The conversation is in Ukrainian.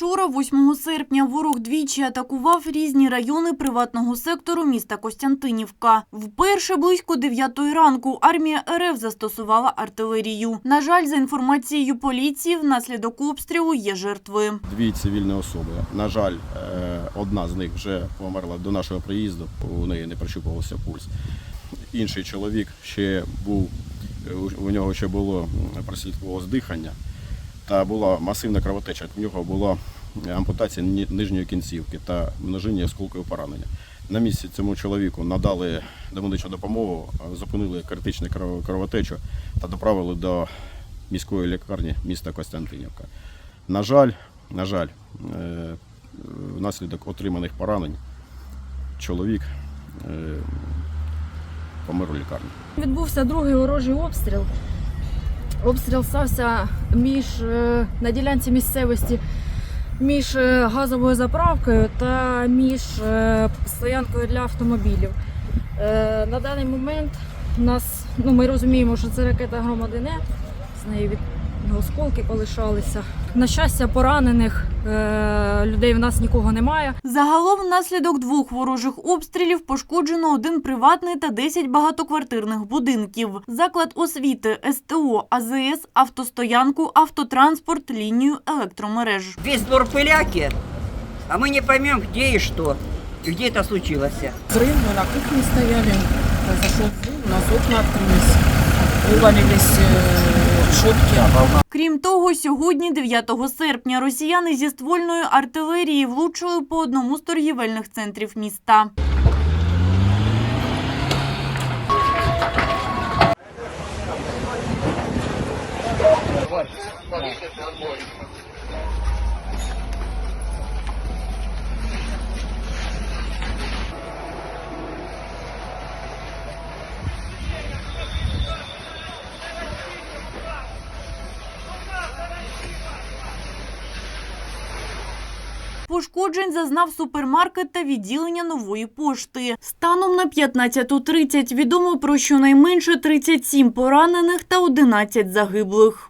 Вчора, 8 серпня, ворог двічі атакував різні райони приватного сектору міста Костянтинівка. Вперше близько 9 ранку армія РФ застосувала артилерію. На жаль, за інформацією поліції, внаслідок обстрілу є жертви. Дві цивільні особи. На жаль, е, одна з них вже померла до нашого приїзду. У неї не прощупувався пульс. Інший чоловік ще був, е, у- нього ще було м, прослідкувалось дихання та була масивна кровотеча. У нього була ампутація нижньої кінцівки та множинні осколкові поранення. На місці цьому чоловіку надали домедичну допомогу, е, зупинили критичну кровотечу та доправили до міської лікарні міста Костянтинівка. На жаль, на жаль, е, внаслідок отриманих поранень чоловік е, помер у лікарні. Відбувся другий ворожий обстріл. Обстріл стався між е, на ділянці місцевості між е, газовою заправкою та між е, стоянкою для автомобілів. На даний момент нас, ну ми розуміємо, що це ракета громадине, з неї від осколки полишалися. На щастя, поранених е, людей в нас нікого немає. Загалом внаслідок двох ворожих обстрілів пошкоджено один приватний та 10 багатоквартирних будинків. Заклад освіти, СТО, АЗС, автостоянку, автотранспорт, лінію електромереж. Весь двор пыляки, а мы не поймем, где и что, и где это случилось. Взрыв, мы на кухне стояли, произошел взрыв, у нас окна открылись, вывалились э, шутки. Крім того, сьогодні, 9 серпня, росіяни зі ствольної артилерії влучили по одному з торгівельних центрів міста. Пошкоджень зазнав супермаркет та відділення нової пошти. Станом на 15.30 відомо про щонайменше 37 поранених та 11 загиблих.